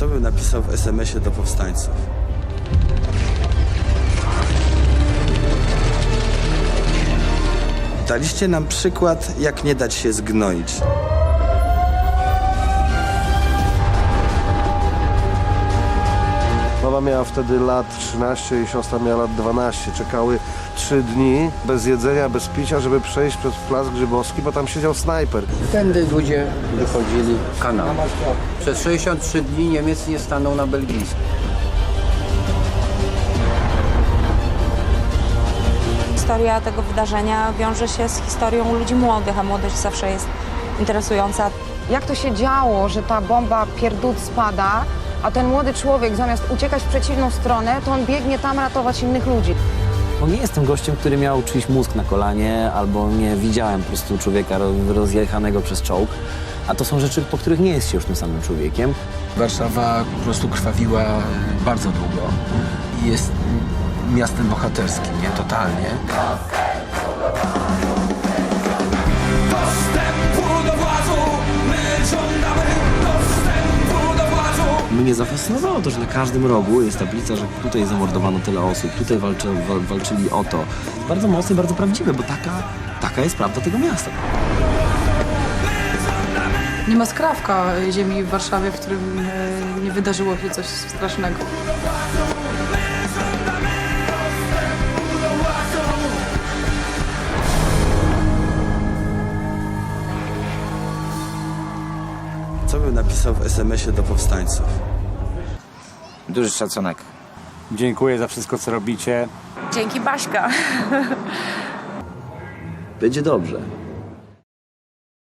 Co bym napisał w SMS-ie do powstańców? Daliście nam przykład, jak nie dać się zgnoić. Mama miała wtedy lat 13 i siostra miała lat 12. Czekały 3 dni bez jedzenia, bez picia, żeby przejść przez Plac Grzybowski, bo tam siedział snajper. Tędy ludzie wychodzili kanał. Przez 63 dni Niemiec nie stanął na belgijskim. Historia tego wydarzenia wiąże się z historią ludzi młodych, a młodość zawsze jest interesująca. Jak to się działo, że ta bomba pierdut spada, a ten młody człowiek zamiast uciekać w przeciwną stronę, to on biegnie tam ratować innych ludzi. Bo nie jestem gościem, który miał czyjś mózg na kolanie, albo nie widziałem po prostu człowieka ro- rozjechanego przez czołg. A to są rzeczy, po których nie jest się już tym samym człowiekiem. Warszawa po prostu krwawiła bardzo długo i jest miastem bohaterskim, nie? Totalnie. Mnie zafascynowało to, że na każdym rogu jest tablica, że tutaj zamordowano tyle osób, tutaj walczy, wal, walczyli o to. Bardzo mocne, bardzo prawdziwe, bo taka, taka jest prawda tego miasta. Nie ma skrawka ziemi w Warszawie, w którym e, nie wydarzyło się coś strasznego. Co bym napisał w SMS-ie do powstańców? Duży szacunek. Dziękuję za wszystko, co robicie. Dzięki Baśka. Będzie dobrze.